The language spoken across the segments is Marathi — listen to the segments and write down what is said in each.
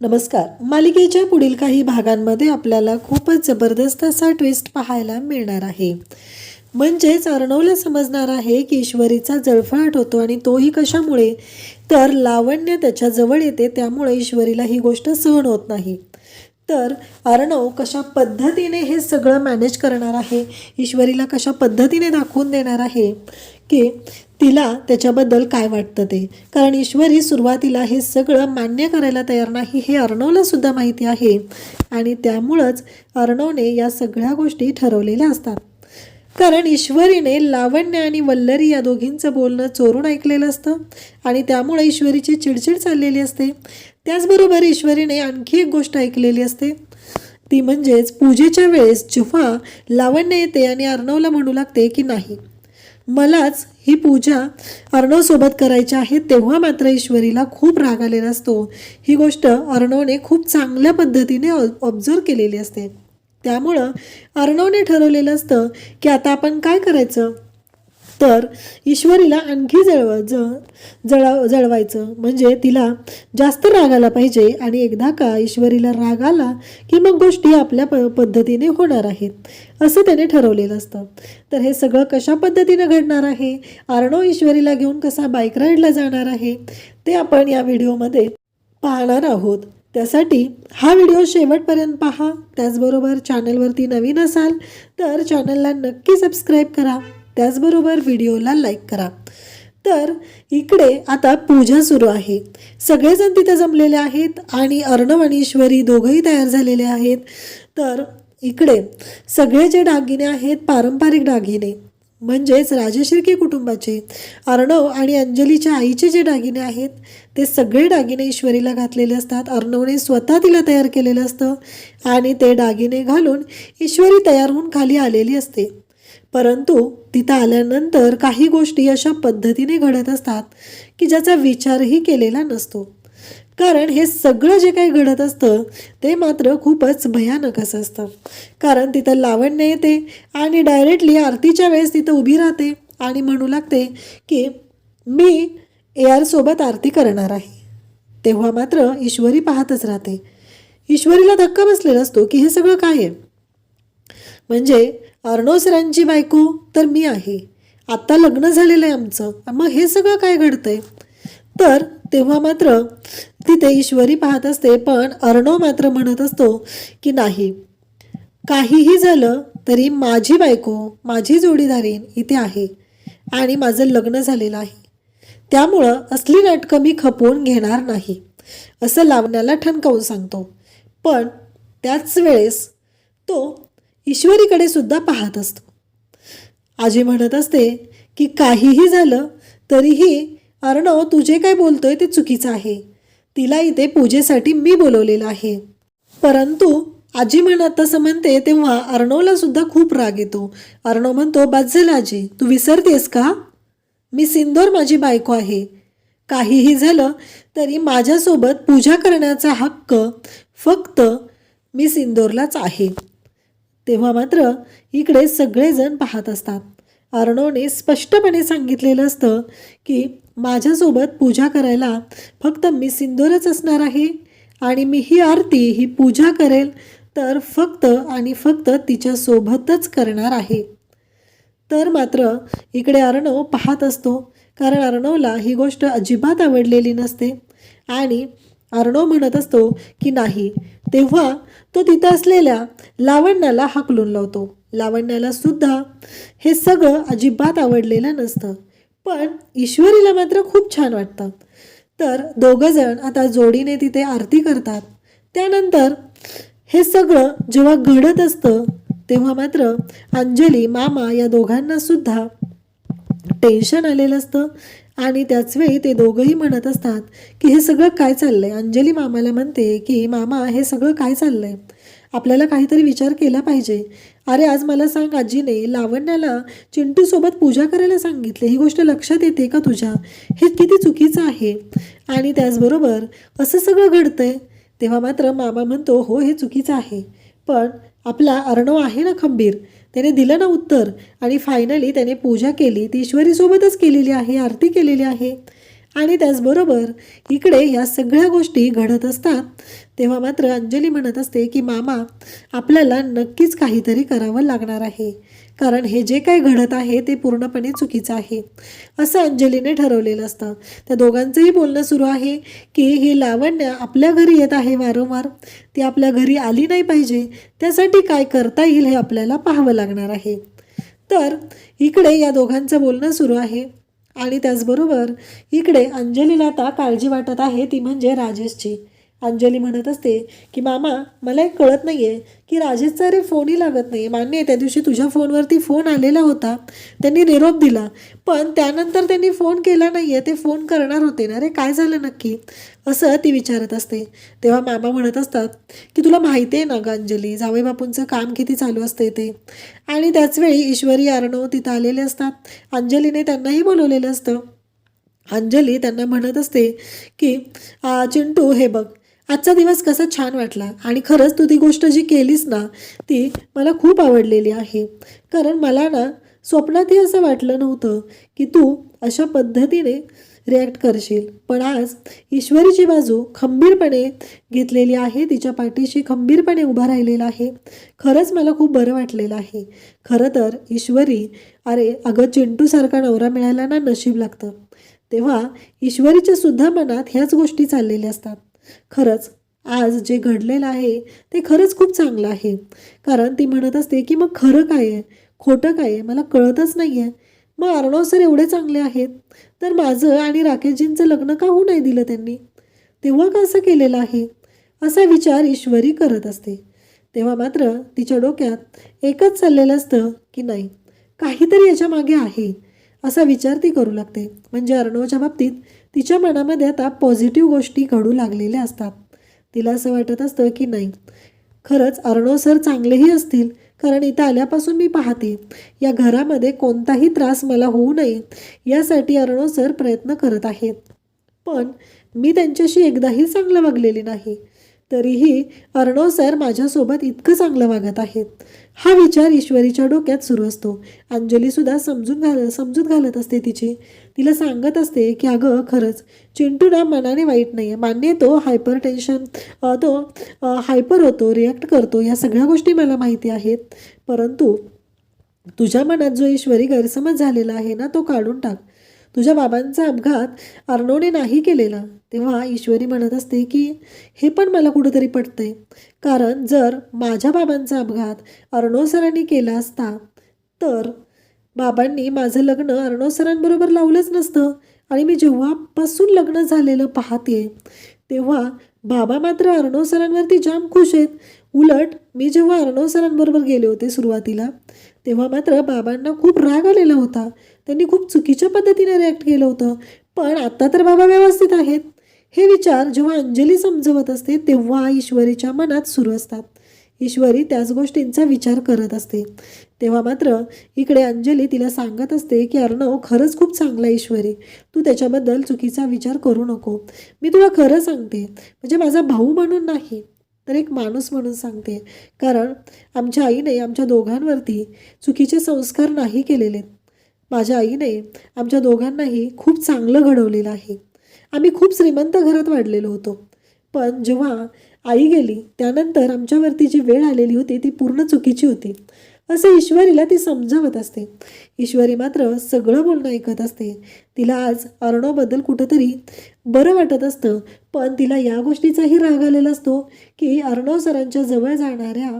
नमस्कार. मालिकेच्या पुढील काही भागांमध्ये आपल्याला खूपच जबरदस्त असा ट्विस्ट पाहायला मिळणार आहे. म्हणजेच अर्णवला समजणार आहे की ईश्वरीचा जळफळाट होतो आणि तोही कशामुळे? तर लावण्य त्याच्याजवळ येते त्यामुळे ईश्वरीला ही गोष्ट सहन होत नाही. तर अर्णव कशा पद्धतीने हे सगळं मॅनेज करणार आहे? ईश्वरीला कशा पद्धतीने दाखवून देणार आहे? की तिला त्याच्याबद्दल काय वाटतं ते? कारण ईश्वरी सुरुवातीला हे सगळं मान्य करायला तयार नाही हे अर्णवला सुद्धा माहिती आहे. आणि त्यामुळंच अर्णवने या सगळ्या गोष्टी ठरवलेल्या असतात. कारण ईश्वरीने लावण्य आणि वल्लरी या दोघींचं बोलणं चोरून ऐकलेलं असतं आणि त्यामुळे ईश्वरीची चिडचिड चाललेली असते. त्याचबरोबर ईश्वरीने आणखी एक गोष्ट ऐकलेली असते. ती म्हणजेच पूजेच्या वेळेस जेव्हा लावण्य येते आणि अर्णवला म्हणू लागते की नाही मलाच ही पूजा अर्णवसोबत करायची आहे तेव्हा मात्र ईश्वरीला खूप राग आलेला असतो. ही गोष्ट अर्णवने खूप चांगल्या पद्धतीने ऑब्झर्व केलेली असते. त्यामुळं अर्णवने ठरवलेलं असतं की आता आपण काय करायचं? तर ईश्वरीला आणखी जळव ज जळा जळवायचं. म्हणजे तिला जास्त राग आला पाहिजे आणि एकदा का ईश्वरीला राग आला की मग गोष्टी आपल्या प पद्धतीने होणार आहेत. असं त्याने ठरवलेलं असतं. तर हे सगळं कशा पद्धतीनं घडणार आहे? आर्णव ईश्वरीला घेऊन कसा बाईक राईडला जाणार आहे? ते आपण या व्हिडिओमध्ये पाहणार आहोत. त्यासाठी हा व्हिडिओ शेवटपर्यंत पहा. त्याचबरोबर चॅनलवरती नवीन असाल तर चॅनलला नक्की सबस्क्राईब करा. त्याचबरोबर व्हिडिओला लाईक करा. तर इकडे आता पूजा सुरू आहे. सगळेजण तिथं जमलेले आहेत आणि अर्णव आणि ईश्वरी दोघंही तयार झालेले आहेत. तर इकडे सगळे जे दागिने आहेत पारंपरिक दागिने म्हणजेच राजशिर्के कुटुंबाचे अर्णव आणि अंजलीच्या आईचे जे दागिने आहेत ते सगळे दागिने ईश्वरीला घातलेले असतात. अर्णवने स्वतः तिला तयार केलेलं असतं आणि ते दागिने घालून ईश्वरी तयार होऊन खाली आलेली असते. परंतु तिथं आल्यानंतर काही गोष्टी अशा पद्धतीने घडत असतात की ज्याचा विचारही केलेला नसतो. कारण हे सगळं जे काही घडत असतं ते मात्र खूपच भयानक असं असतं. कारण तिथं लावण्य येते आणि डायरेक्टली आरतीच्या वेळेस तिथं उभी राहते आणि म्हणू लागते की मी ए आरती करणार आहे. तेव्हा मात्र ईश्वरी पाहतच राहते. ईश्वरीला धक्का बसलेला असतो की हे सगळं काय आहे? म्हणजे अर्णव सरांची बायको तर मी आहे. आत्ता लग्न झालेलं आहे आमचं. मग हे सगळं काय घडतंय? तर तेव्हा मात्र तिथे ईश्वरी पाहत असते पण अर्णव मात्र म्हणत असतो की नाही. काहीही झालं तरी माझी बायको माझी जोडीदारीन इथे आहे आणि माझं लग्न झालेलं आहे. त्यामुळं असली नाटकं मी खपवून घेणार नाही असं लावण्याला ठणकावून सांगतो. पण त्याच वेळेस तो ईश्वरीकडे सुद्धा पाहत असतो. आजी म्हणत असते की काहीही झालं तरीही अर्णव तू जे काय बोलतोय ते चुकीचं आहे. तिला इथे पूजेसाठी मी बोलवलेलं आहे. परंतु आजी म्हणत तसं म्हणते तेव्हा अर्णवला सुद्धा खूप राग येतो. अर्णव म्हणतो बाद झाला आजी तू विसरतेस का? मी सिंदोर माझी बायको आहे. काहीही झालं तरी माझ्यासोबत पूजा करण्याचा हक्क फक्त मी सिंदोरलाच आहे. तेव्हा मात्र इकडे सगळेजण पाहत असतात. अर्णवने स्पष्टपणे सांगितलेलं असतं की माझ्यासोबत पूजा करायला फक्त मी सिंदूरच असणार आहे आणि मी ही आरती ही पूजा करेल तर फक्त आणि फक्त तिच्यासोबतच करणार आहे. तर मात्र इकडे अर्णव पाहत असतो कारण अर्णवला ही गोष्ट अजिबात आवडलेली नसते. आणि अर्णव म्हणत असतो की नाही तेव्हा तो तिथं असलेल्या लावण्याला हाकलून लावतो. लावण्याला सुद्धा हे सगळं अजिबात आवडलेलं नसतं. पण ईश्वरीला मात्र खूप छान वाटतं. तर दोघंजण आता जोडीने तिथे आरती करतात. त्यानंतर हे सगळं जेव्हा घडत असतं तेव्हा मात्र अंजली मामा या दोघांना सुद्धा टेन्शन आलेलं असतं. आणि त्याचवेळी ते दोघंही म्हणत असतात की हे सगळं काय चाललंय? अंजली मामाला म्हणते की मामा हे सगळं काय चाललंय? आपल्याला काहीतरी विचार केला पाहिजे. अरे आज मला सांग आजीने लावण्याला चिंटूसोबत पूजा करायला सांगितले. ही गोष्ट लक्षात येते का तुझ्या? हे किती चुकीचं आहे. आणि त्याचबरोबर असं सगळं घडतंय? तेव्हा मात्र मामा म्हणतो हो हे चुकीचं आहे. पण आपला अर्णव आहे ना खंबीर? त्याने दिलं ना उत्तर आणि फायनली त्याने पूजा केली. ती ईश्वरीसोबतच केलेली आहे आरती केलेली आहे. आणि त्याचबरोबर इकडे या सगळ्या गोष्टी घडत असतात. तेव्हा मात्र अंजली म्हणत असते की मामा आपल्याला नक्कीच काहीतरी करावं लागणार आहे. कारण हे जे काही घडत आहे ते पूर्णपणे चुकीचं आहे. असं अंजलीने ठरवलेलं असतं. त्या दोघांचंही बोलणं सुरू आहे की ही लावण्य आपल्या घरी येत आहे वारंवार. ती आपल्या घरी आली नाही पाहिजे. त्यासाठी काय करता येईल हे आपल्याला पाहावं लागणार आहे. तर इकडे या दोघांचं बोलणं सुरू आहे. आणि त्याचबरोबर इकडे अंजलीला आता काळजी वाटत आहे ती म्हणजे राजेशची. अंजली म्हणत असते की मामा मला एक कळत नाही आहे की राजेशचा अरे फोनही लागत नाही मान्य आहे त्या दिवशी तुझ्या फोनवरती फोन आलेला होता. त्यांनी निरोप दिला. पण त्यानंतर त्यांनी फोन केला नाही आहे ते फोन करणार होते ना रे? काय झालं नक्की? असं ती विचारत असते. तेव्हा मामा म्हणत असतात की तुला माहिती आहे ना ग अंजली जावई बापूंचं काम किती चालू असते ते. आणि त्याचवेळी ईश्वरी अर्णव तिथं आलेले असतात. अंजलीने त्यांनाही बोलवलेलं असतं. अंजली त्यांना म्हणत असते की चिंटू हे बघ आजचा दिवस कसा छान वाटला. आणि खरंच तू ती गोष्ट जी केलीस ना ती मला खूप आवडलेली आहे. कारण मला ना स्वप्नातही असं वाटलं नव्हतं की तू अशा पद्धतीने रिॲक्ट करशील. पण आज ईश्वरीची बाजू खंबीरपणे घेतलेली आहे तिच्या पाठीशी खंबीरपणे उभा राहिलेला आहे. खरंच मला खूप बरं वाटलेलं आहे. खरं तर ईश्वरी अरे अगं चिंटूसारखा नवरा मिळायला ना नशीब लागतं. तेव्हा ईश्वरीच्या सुद्धा मनात ह्याच गोष्टी चाललेल्या असतात. खरंच आज जे घडलेलं आहे ते खरंच खूप चांगलं आहे. कारण ती म्हणत असते की मग खरं काय आहे? खोटं काय आहे? मला कळतच नाही आहे मग अर्णव सर एवढे चांगले आहेत? तर माझं आणि राकेशजींचं लग्न का होऊ नाही दिलं त्यांनी? तेव्हा का असं केलेलं आहे? असा विचार ईश्वरी करत असते. तेव्हा मात्र तिच्या डोक्यात एकच चाललेलं असतं की नाही काहीतरी याच्या मागे आहे. असा विचार ती करू लागते. म्हणजे अर्णवच्या बाबतीत तिच्या मनामध्ये आता पॉझिटिव्ह गोष्टी घडू लागलेल्या असतात. तिला असं वाटत असतं की नाही खरंच अर्णव सर चांगलेही असतील कारण इथं आल्यापासून मी पाहते या घरामध्ये कोणताही त्रास मला होऊ नये यासाठी अर्णव सर प्रयत्न करत आहेत. पण मी त्यांच्याशी एकदाही चांगलं वागलेली नाही. तरीही अर्णव सर माझ्यासोबत इतकं चांगलं वागत आहेत. हा विचार ईश्वरीच्या डोक्यात सुरू असतो. अंजलीसुद्धा समजून घाल समजूत घालत असते तिची. तिला सांगत असते की अगं खरंच चिंटू ना मनाने वाईट नाही आहे मान्य तो हायपर टेन्शन तो हायपर होतो रिॲक्ट करतो या सगळ्या गोष्टी मला माहिती आहेत. परंतु तुझ्या मनात जो ईश्वरी गैरसमज झालेला आहे ना तो काढून टाक. तुझ्या बाबांचा अपघात अर्णवने नाही केलेला. तेव्हा ईश्वरी म्हणत असते की हे पण मला कुठंतरी पटतंय. कारण जर माझ्या बाबांचा अपघात अर्णव सरांनी केला असता तर बाबांनी माझं लग्न अर्णव सरांबरोबर लावलंच नसतं. आणि मी जेव्हापासून लग्न झालेलं पाहते तेव्हा बाबा मात्र अर्णव सरांवरती जाम खुश आहेत. उलट मी जेव्हा अर्णव सरांबरोबर गेले होते सुरुवातीला तेव्हा मात्र बाबांना खूप राग आलेला होता. त्यांनी खूप चुकीच्या पद्धतीने रिॲक्ट केलं होतं. पण आत्ता तर बाबा व्यवस्थित आहेत. हे विचार जेव्हा अंजली समजवत असते तेव्हा ईश्वरीच्या मनात सुरू असतात. ईश्वरी त्याच गोष्टींचा विचार करत असते. तेव्हा मात्र इकडे अंजली तिला सांगत असते की अर्णव खरंच खूप चांगला आहे ईश्वरी. तू त्याच्याबद्दल चुकीचा विचार करू नको. मी तुला खरं सांगते. म्हणजे माझा भाऊ म्हणून नाही. तर एक माणूस म्हणून सांगते. कारण आमच्या आईने आमच्या दोघांवरती चुकीचे संस्कार नाही केलेले. माझ्या आईने आमच्या दोघांनाही खूप चांगलं घडवलेलं आहे. आम्ही खूप श्रीमंत घरात वाढलेलो होतो. पण जेव्हा आई गेली त्यानंतर आमच्यावरती जी वेळ आलेली होती ती पूर्ण चुकीची होती. असं ईश्वरीला ती समजावत असते. ईश्वरी मात्र सगळं बोलणं ऐकत असते. तिला आज अर्णवबद्दल कुठंतरी बरं वाटत असतं पण तिला या गोष्टीचाही राग आलेला असतो की अर्णव सरांच्या जवळ जाणाऱ्या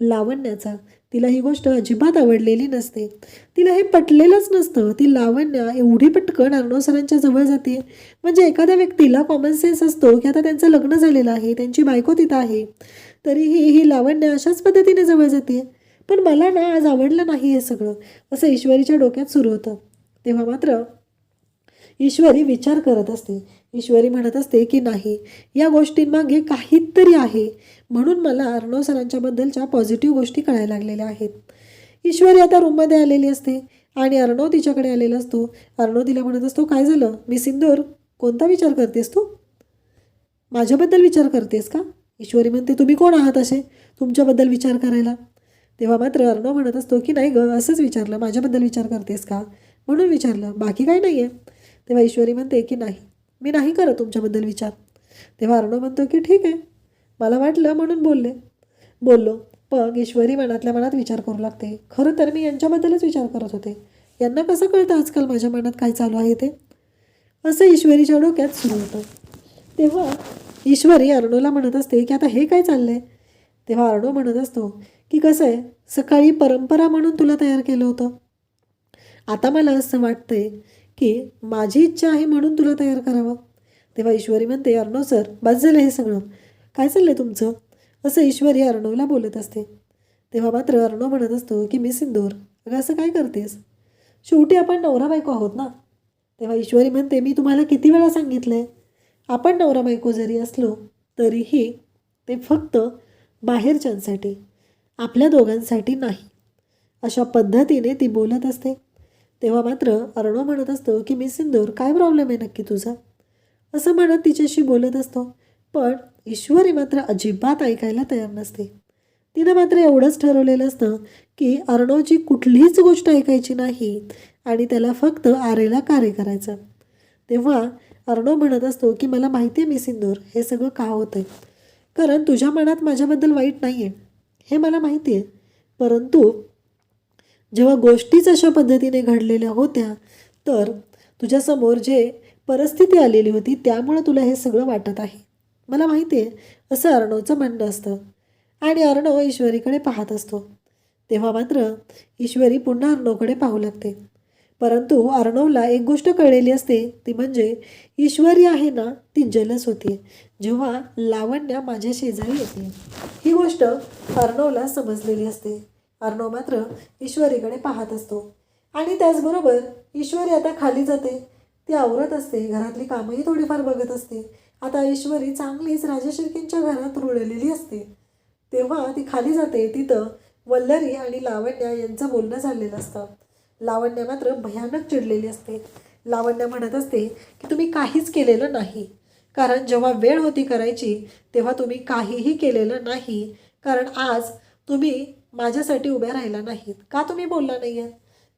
लावण्याचा. तिला ही गोष्ट अजिबात आवडलेली नसते. तिला हे पटलेलंच नसतं. ती लावण्य एवढी पटकन अर्णव सरांच्या जवळ जाते. म्हणजे एखाद्या व्यक्तीला कॉमन सेन्स असतो की आता त्यांचं लग्न झालेलं आहे त्यांची बायको तिथं आहे. तरीही ही लावण्य अशाच पद्धतीने जवळ जाते. पण मला ना आज आवडलं नाही हे सगळं. असं ईश्वरीच्या डोक्यात सुरू होतं. तेव्हा मात्र ईश्वरी विचार करत असते. ईश्वरी म्हणत असते की नाही या गोष्टींमागे काहीतरी आहे. म्हणून मला अर्णव सरांच्याबद्दलच्या पॉझिटिव्ह गोष्टी कळायला लागलेल्या आहेत. ईश्वरी आता रूममध्ये आलेली असते आणि अर्णव तिच्याकडे आलेला असतो. अर्णव तिला म्हणत असतो काय झालं? मी सिंदूर? कोणता विचार करतेस तू? माझ्याबद्दल विचार करतेस का? ईश्वरी म्हणते तुम्ही कोण आहात असे? तुमच्याबद्दल विचार करायला? तेव्हा मात्र अर्णव म्हणत असतो की नाही ग असंच विचारलं. माझ्याबद्दल विचार करतेस का? म्हणून विचारलं बाकी काही नाही आहे तेव्हा ईश्वरी म्हणते की नाही मी नाही करत तुमच्याबद्दल विचार. तेव्हा अर्णव म्हणतो की ठीक आहे. मला वाटलं म्हणून बोलले. बोललो. पण ईश्वरी मनातल्या मनात विचार करू लागते. खरं तर मी यांच्याबद्दलच विचार करत होते. यांना कसं कळतं आजकाल माझ्या मनात काय चालू आहे ते? असं ईश्वरीच्या डोक्यात सुरू होतं. तेव्हा ईश्वरी अर्णोला म्हणत असते की आता हे काय चाललं आहे तेव्हा अर्णो म्हणत असतो की कसं आहे सकाळी परंपरा म्हणून तुला तयार केलं होतं. आता मला असं वाटतंय की माझी इच्छा आहे म्हणून तुला तयार करावं. तेव्हा ईश्वरी म्हणते अर्णव सर बस झालं हे सगळं. काय चाललंय तुमचं? असं ईश्वरी अर्णवला बोलत असते. तेव्हा मात्र अर्णव म्हणत असतो की मी सिंदूर अगं असं काय करतेस? शेवटी आपण नवरा बायको आहोत ना? तेव्हा ईश्वरी म्हणते मी तुम्हाला किती वेळा सांगितलंय आपण नवरा बायको जरी असलो तरीही ते फक्त बाहेरच्यांसाठी आपल्या दोघांसाठी नाही. अशा पद्धतीने ती बोलत असते. तेव्हा मात्र अर्णव म्हणत असतो की मी सिंदूर काय प्रॉब्लेम आहे नक्की तुझा? असं म्हणत तिच्याशी बोलत असतो. पण ईश्वरी मात्र अजिबात ऐकायला तयार नसते. तिनं मात्र एवढंच ठरवलेलं असतं की अर्णवची कुठलीच गोष्ट ऐकायची नाही आणि त्याला फक्त आरेला कार्य करायचं. तेव्हा अर्णव म्हणत असतो की मला माहिती आहे मी सिंदूर हे सगळं का होतं आहे कारण तुझ्या मनात माझ्याबद्दल वाईट नाही आहे हे मला माहिती आहे. परंतु जेव्हा गोष्टीच अशा पद्धतीने घडलेल्या होत्या तर तुझ्यासमोर जे परिस्थिती आलेली होती त्यामुळं तुला हे सगळं वाटत आहे. मला माहिती आहे असं अर्णवचं म्हणणं असतं. आणि अर्णव ईश्वरीकडे पाहत असतो. तेव्हा मात्र ईश्वरी पुन्हा अर्णवकडे पाहू लागते. परंतु अर्णवला एक गोष्ट कळलेली असते ती म्हणजे ईश्वरी आहे ना ती जलस होती. जेव्हा लावण्या माझ्या शेजारी येते. ही गोष्ट अर्णवला समजलेली असते. अर्णव मात्र ईश्वरीकडे पाहत असतो. आणि त्याचबरोबर ईश्वरी आता खाली जाते. ती आवरत असते घरातली कामंही थोडीफार बघत असते. आता ईश्वरी चांगलीच राजा शिर्केंच्या घरात रुळलेली असते. तेव्हा ती खाली जाते तिथं वल्लरी आणि लावण्या यांचं बोलणं झालेलं असतं. लावण्य मात्र भयानक चिडलेली असते. लावण्य म्हणत असते की तुम्ही काहीच केलेलं नाही. कारण जेव्हा वेळ होती करायची तेव्हा तुम्ही काहीही केलेलं नाही. कारण आज तुम्ही माझ्यासाठी उभ्या राहिला नाहीत. का तुम्ही बोलला नाही आहेत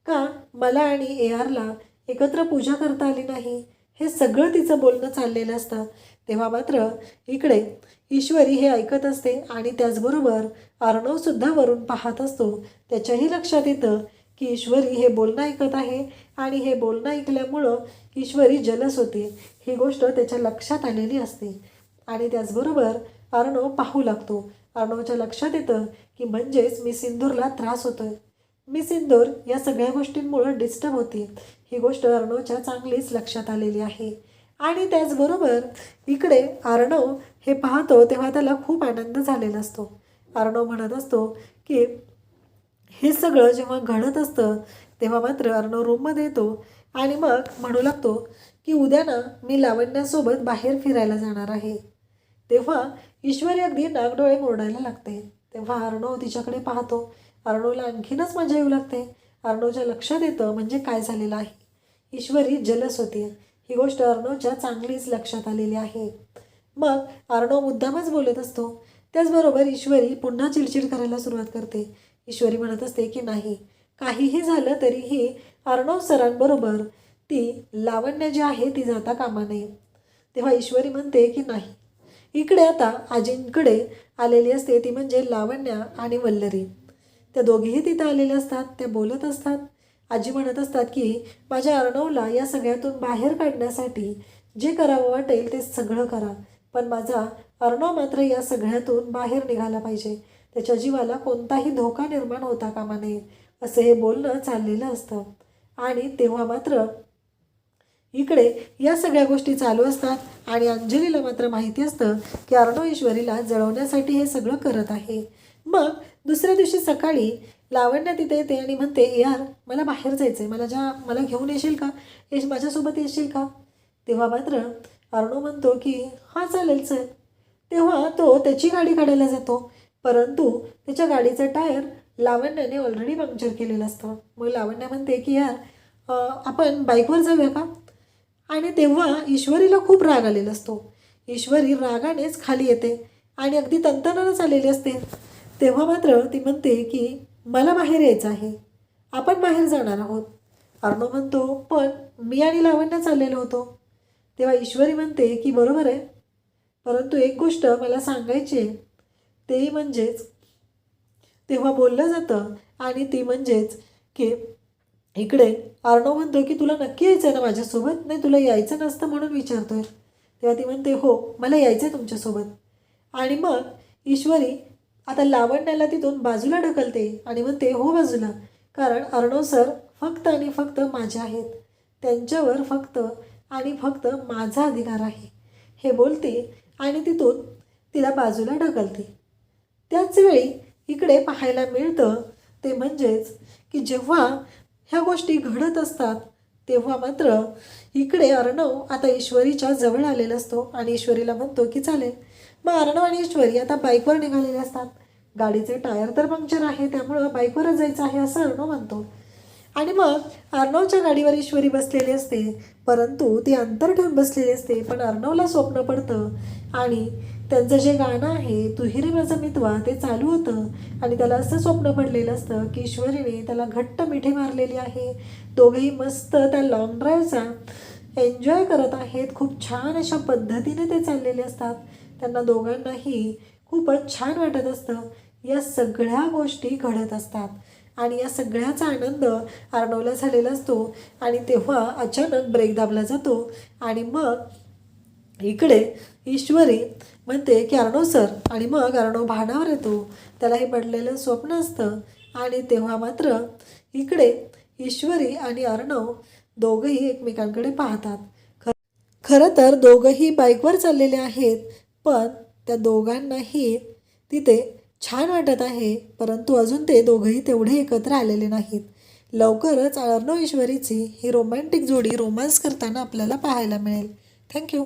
का मला आणि ए आरला एकत्र पूजा करता आली नाही? हे सगळं तिचं बोलणं चाललेलं असतं. तेव्हा मात्र इकडे ईश्वरी हे ऐकत असते आणि त्याचबरोबर अर्णवसुद्धा वरून पाहत असतो. त्याच्याही लक्षात येतं की ईश्वरी हे बोलणं ऐकत आहे आणि हे बोलणं ऐकल्यामुळं ईश्वरी जलस होते. ही गोष्ट त्याच्या लक्षात आलेली असते. आणि त्याचबरोबर अर्णव पाहू लागतो. अर्णवच्या लक्षात येतं की म्हणजेच मी सिंदूरला त्रास होतोय. मी सिंदूर या सगळ्या गोष्टींमुळं डिस्टर्ब होते. ही गोष्ट अर्णवच्या चांगलीच लक्षात आलेली आहे. आणि त्याचबरोबर इकडे अर्णव हे पाहतो तेव्हा त्याला खूप आनंद झालेला असतो. अर्णव म्हणत असतो की हे सगळं जेव्हा घडत असतं तेव्हा मात्र अर्णव रूममध्ये येतो आणि मग म्हणू लागतो की उद्या ना मी लावण्यासोबत बाहेर फिरायला जाणार आहे. तेव्हा ईश्वरी अगदी नागडोळे मोडायला लागते. तेव्हा अर्णव तिच्याकडे पाहतो. अर्णवला आणखीनच मजा येऊ लागते. अर्णवच्या लक्षात येतं म्हणजे काय झालेलं आहे. ईश्वरी जलस होती. ही गोष्ट अर्णवच्या चांगलीच लक्षात आलेली आहे. मग अर्णव मुद्दामच बोलत असतो. त्याचबरोबर ईश्वरी पुन्हा चिडचिड करायला सुरुवात करते. ईश्वरी म्हणत असते की नाही काहीही झालं तरीही अर्णव सरांबरोबर ती लावण्य जी आहे ती जाता कामा नये. तेव्हा ईश्वरी म्हणते की नाही. इकडे आता आजींकडे आलेली असते ती म्हणजे लावण्या आणि वल्लरी. त्या दोघीही तिथं आलेल्या असतात त्या बोलत असतात. आजी म्हणत असतात की माझ्या अर्णवला या सगळ्यातून बाहेर काढण्यासाठी जे करावं वाटेल ते सगळं करा. पण माझा अर्णव मात्र या सगळ्यातून बाहेर निघाला पाहिजे. त्याच्या जीवाला कोणताही धोका निर्माण होता कामा नये असं हे बोलणं चाललेलं असतं. आणि तेव्हा मात्र इकडे या सगळ्या गोष्टी चालू असतात आणि अंजलीला मात्र माहिती असतं की अर्णव ईश्वरीला जळवण्यासाठी हे सगळं करत आहे. मग दुसऱ्या दिवशी सकाळी लावण्य तिथे येते आणि म्हणते यार मला बाहेर जायचं आहे मला ज्या मला घेऊन येशील का? येश माझ्यासोबत येशील का? तेव्हा मात्र अर्णव म्हणतो की हां चालेल चल. तेव्हा तो त्याची गाडी काढायला जातो. परंतु त्याच्या गाडीचं टायर लावण्याने ऑलरेडी पंक्चर केलेलं असतं. मग लावण्या म्हणते की यार आपण बाईकवर जाऊया का? आणि तेव्हा ईश्वरीला खूप राग आलेला असतो. ईश्वरी रागानेच खाली येते आणि अगदी तंतनानच आलेली असते. तेव्हा मात्र ती म्हणते की मला बाहेर यायचं आहे. आपण बाहेर जाणार आहोत. अर्णव म्हणतो पण मी आणि लावण्या चाललेलो होतो. तेव्हा ईश्वरी म्हणते की बरोबर आहे. परंतु एक गोष्ट मला सांगायची आहे. तेही म्हणजेच तेव्हा बोललं जातं आणि ती म्हणजेच की इकडे अर्णव म्हणतो की तुला नक्की यायचं आहे ना माझ्यासोबत? नाही तुला यायचं नसतं म्हणून विचारतोय. तेव्हा ती म्हणते हो मला यायचं आहे तुमच्यासोबत. आणि मग ईश्वरी आता लावण्याला तिथून बाजूला ढकलते आणि म्हणते हो बाजूला कारण अर्णव सर फक्त आणि फक्त माझे आहेत. त्यांच्यावर फक्त आणि फक्त माझा अधिकार आहे. हे बोलते आणि तिथून तिला बाजूला ढकलते. त्याच वेळी इकडे पाहायला मिळतं ते म्हणजेच की जेव्हा ह्या गोष्टी घडत असतात तेव्हा मात्र इकडे अर्णव आता ईश्वरीच्या जवळ आलेला असतो आणि ईश्वरीला म्हणतो की चालेल. मग अर्णव आणि ईश्वरी आता बाईकवर निघालेले असतात. गाडीचे टायर तर पंक्चर आहे त्यामुळं बाईकवरच जायचं आहे असं अर्णव म्हणतो. आणि मग अर्णवच्या गाडीवर ईश्वरी बसलेली असते परंतु ती अंतर ठेवून बसलेली असते पण अर्णवला स्वप्न पडतं. आणि त्यांचं जे गाणं आहे तू हिरे माझं मितवा ते चालू होतं. आणि त्याला असं स्वप्न पडलेलं असतं की ईश्वरीने त्याला घट्ट मिठी मारलेली आहे. दोघेही मस्त त्या लॉंग ड्राईव्हचा एन्जॉय करत आहेत. खूप छान अशा पद्धतीने ते चाललेले असतात. त्यांना दोघांनाही खूपच छान वाटत असतं. या सगळ्या गोष्टी घडत असतात. आणि या सगळ्याचा आनंद आर्णवला झालेला असतो. आणि तेव्हा अचानक ब्रेक दाबला जातो. आणि मग इकडे ईश्वरी म्हणते की अर्णव सर. आणि मग अर्णव भानावर येतो. त्याला हे पडलेलं स्वप्न असतं. आणि तेव्हा मात्र इकडे ईश्वरी आणि अर्णव दोघंही एकमेकांकडे पाहतात. ख खरं तर दोघंही बाईकवर चाललेले आहेत पण त्या दोघांनाही तिथे छान वाटत आहे. परंतु अजून ते दोघंही तेवढे एकत्र आलेले नाहीत. लवकरच अर्णव ईश्वरीची ही रोमॅन्टिक जोडी रोमांस करताना आपल्याला पाहायला मिळेल. थँक्यू